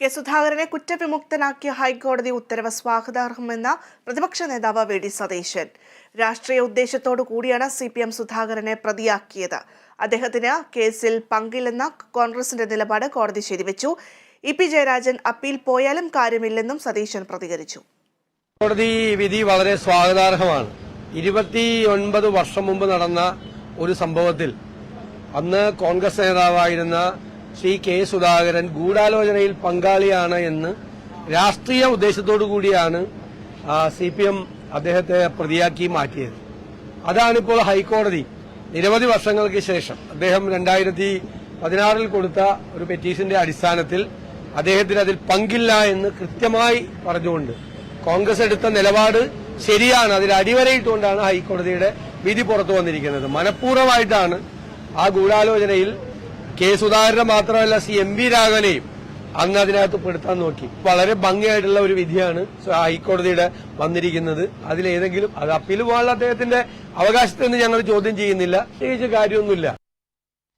K സുധാകരനെ കുറ്റവിമുക്തനാക്കിയ ഹൈക്കോടതി ഉത്തരവ് സ്വാഗതാർഹമെന്ന പ്രതിപക്ഷ നേതാവ് വി ഡി സതീശൻ. രാഷ്ട്രീയ ഉദ്ദേശത്തോടു കൂടിയാണ് സി പി എം സുധാകരനെ പ്രതിയാക്കിയത്. അദ്ദേഹത്തിന് കേസിൽ പങ്കില്ലെന്ന കോൺഗ്രസിന്റെ നിലപാട് കോടതി ശരിവെച്ചു. ഇ പി ജയരാജൻ അപ്പീൽ പോയാലും കാര്യമില്ലെന്നും സതീശൻ പ്രതികരിച്ചു. കോടതി വിധി വളരെ സ്വാഗതാർഹമാണ്. ഇരുപത്തി വർഷം മുമ്പ് നടന്ന ഒരു സംഭവത്തിൽ അന്ന് കോൺഗ്രസ് നേതാവായിരുന്ന ശ്രീ കെ സുധാകരൻ ഗൂഢാലോചനയിൽ പങ്കാളിയാണ് എന്ന് രാഷ്ട്രീയ ഉദ്ദേശത്തോടു കൂടിയാണ് സി പി എം അദ്ദേഹത്തെ പ്രതിയാക്കി മാറ്റിയത്. അതാണിപ്പോൾ ഹൈക്കോടതി നിരവധി വർഷങ്ങൾക്ക് ശേഷം അദ്ദേഹം രണ്ടായിരത്തി പതിനാറിൽ കൊടുത്ത ഒരു പെറ്റീഷന്റെ അടിസ്ഥാനത്തിൽ അദ്ദേഹത്തിന് അതിൽ പങ്കില്ല എന്ന് കൃത്യമായി പറഞ്ഞുകൊണ്ട് കോൺഗ്രസ് എടുത്ത നിലപാട് ശരിയാണ്. അതിൽ അടിവരയിട്ടുകൊണ്ടാണ് ഹൈക്കോടതിയുടെ വിധി പുറത്തു വന്നിരിക്കുന്നത്. മനഃപൂർവമായിട്ടാണ് ആ ഗൂഢാലോചനയിൽ കെ സുധാകരനെ മാത്രമല്ല സി എം വി രാഘവനെയും അന്ന് അതിനകത്ത് പെടുത്താൻ നോക്കി. വളരെ ഭംഗിയായിട്ടുള്ള ഒരു വിധിയാണ് ഹൈക്കോടതിയുടെ വന്നിരിക്കുന്നത്. അതിലേതെങ്കിലും അത് അപ്പീൽ പോകാനുള്ള അദ്ദേഹത്തിന്റെ അവകാശത്തെന്ന് ഞങ്ങൾ ചോദ്യം ചെയ്യുന്നില്ല. പ്രത്യേകിച്ച് കാര്യമൊന്നുമില്ല.